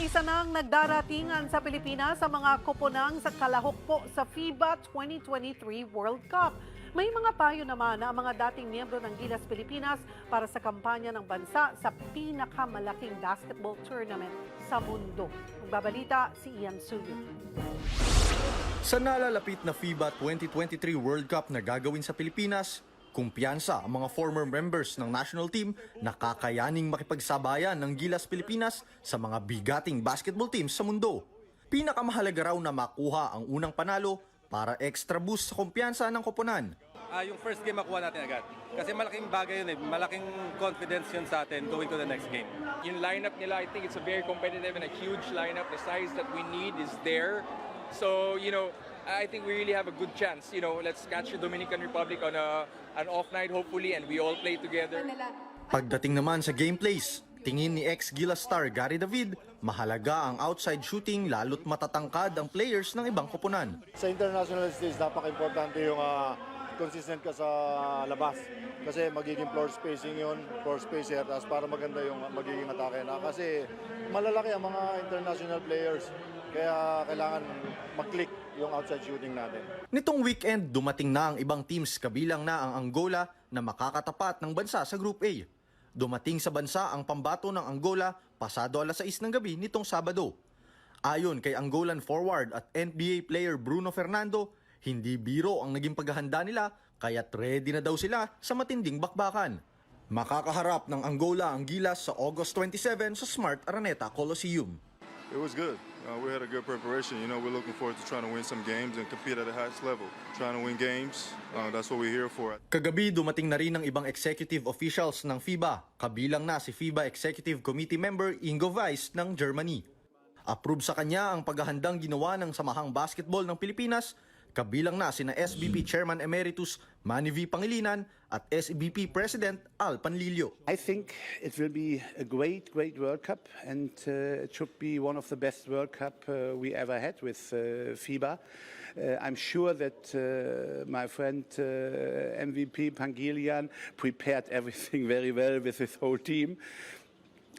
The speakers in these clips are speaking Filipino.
Isa-isa nang nagdaratingan sa Pilipinas sa mga koponang sa kalahok po sa FIBA 2023 World Cup. May mga payo naman na ang mga dating miyembro ng Gilas Pilipinas para sa kampanya ng bansa sa pinakamalaking basketball tournament sa mundo. Magbabalita si Ian Suyo. Sa nalalapit na FIBA 2023 World Cup na gagawin sa Pilipinas, kumpiyansa ang mga former members ng national team na kakayaning makipagsabayan ng Gilas Pilipinas sa mga bigating basketball teams sa mundo. Pinakamahalaga raw na makuha ang unang panalo para extra boost sa kumpiyansa ng koponan. Ah, yung first game makuha natin agad. Kasi malaking bagay yun eh. Malaking confidence yun sa atin going to the next game. Yung lineup nila, I think it's a very competitive and a huge lineup. The size that we need is there. So, you know, I think we really have a good chance. You know, let's catch the Dominican Republic on a, an off night, hopefully, and we all play together. Pagdating naman sa gameplays, tingin ni ex-Gilas star Gary David, mahalaga ang outside shooting lalo't matatangkad ang players ng ibang koponan. Sa international stage, napaka-importante yung ah, consistent ka sa labas. Kasi magiging floor spacing yun, floor spacer, tapos para maganda yung magiging atake na. Kasi malalaki ang mga international players, kaya kailangan mag-click yung outside shooting natin. Nitong weekend, dumating na ang ibang teams kabilang na ang Angola na makakatapat ng bansa sa Group A. Dumating sa bansa ang pambato ng Angola pasado alas 6 ng gabi nitong Sabado. Ayon kay Angolan forward at NBA player Bruno Fernando, hindi biro ang naging paghahanda nila kaya't ready na daw sila sa matinding bakbakan. Makakaharap ng Angola ang Gilas sa August 27 sa Smart Araneta Coliseum. It was good. Uh, we had a good preparation. You know, we're looking forward to trying to win some games and compete at the highest level. Trying to win games, uh, that's what we're here for. Kagabi dumating na rin ng ibang executive officials ng FIBA, kabilang na si FIBA Executive Committee member Ingo Weiss ng Germany. Approve sa kanya ang paghahandang ginawa ng Samahang Basketball ng Pilipinas, kabilang na sina SBP Chairman Emeritus Manny V. Pangilinan at SBP President Al Panlilio. I think it will be a great, great World Cup, and uh, it should be one of the best World Cup uh, we ever had with uh, FIBA. Uh, I'm sure that uh, my friend uh, MVP Pangilian prepared everything very well with his whole team.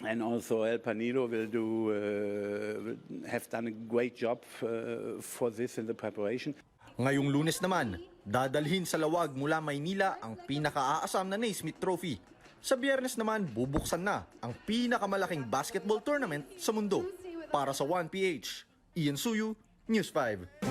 And also El Panilo will do uh, have done a great job uh, for this in the preparation. Ngayong lunes naman, dadalhin sa lawag mula Maynila ang pinakaaasam na Naismith Trophy. Sa biyernes naman, bubuksan na ang pinakamalaking basketball tournament sa mundo. Para sa 1PH, Ian Suyu, News 5.